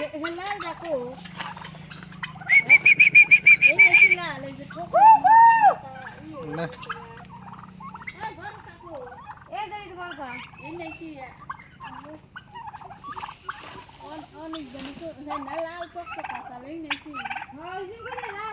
লাল দেখো। এই নাকি লাল এই যে না। এই দাঁড়ি তো গল্প এই নাকি অনেক জন তো লাল চকচক কাঁচা নাকি হ্যাঁ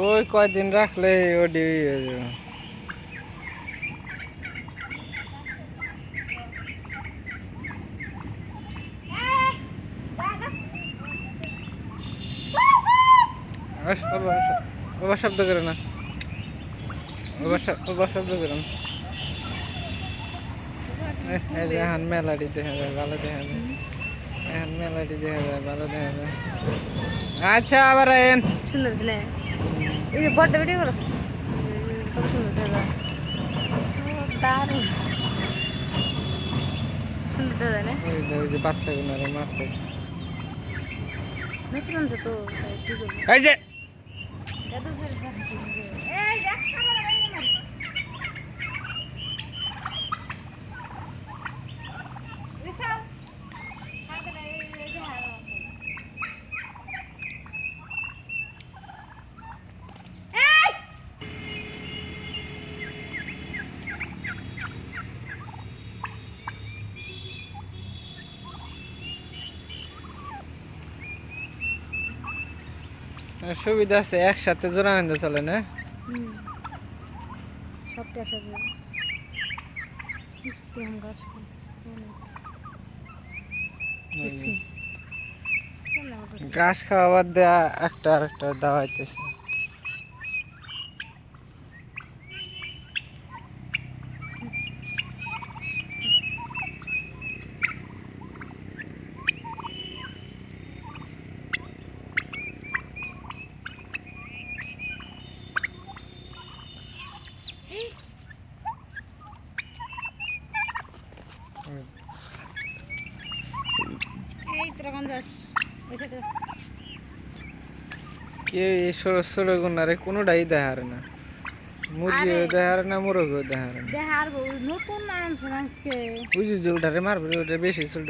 ওই কয়দিন রাখলে ওডি হয়ে যাবে। শব্দ করে না বাবা শ- বাবা শব্দ করে না এ, এই যে এখন মেলাটি দেখা যায় ভালো দেখা যায়। এখন মেলাটি দেখা যায় ভালো দেখা যায়। আচ্ছা আবার এন সুন্দর ছিল। এই যে বড়টা ভিডিও করো। কত সুন্দর দাদা দারুণ। সুন্দর দাদা না? ওই যে- বাচ্চাগুলো মারতেছে। নতুন তো তাই কি করব? এই যে। এত ফের এই দেখ খাবার এই না রিসাও হাতে এই এই যে হারা এই সুবিধা আছে একসাথে জোড়া আনতে চলে না? সবটা একসাথে। গাছ খাওয়া বাদ দেয়া একটা আর একটা হইতেছে এই ষোলো গুণারে কোনোটাই দেখার না। মুরগিও। দেখার না মুরগিও দেখার না। দেখ নতুন আনছে আজকে। বুঝি যে ওটারে মারবে ওটা বেশি ছোট।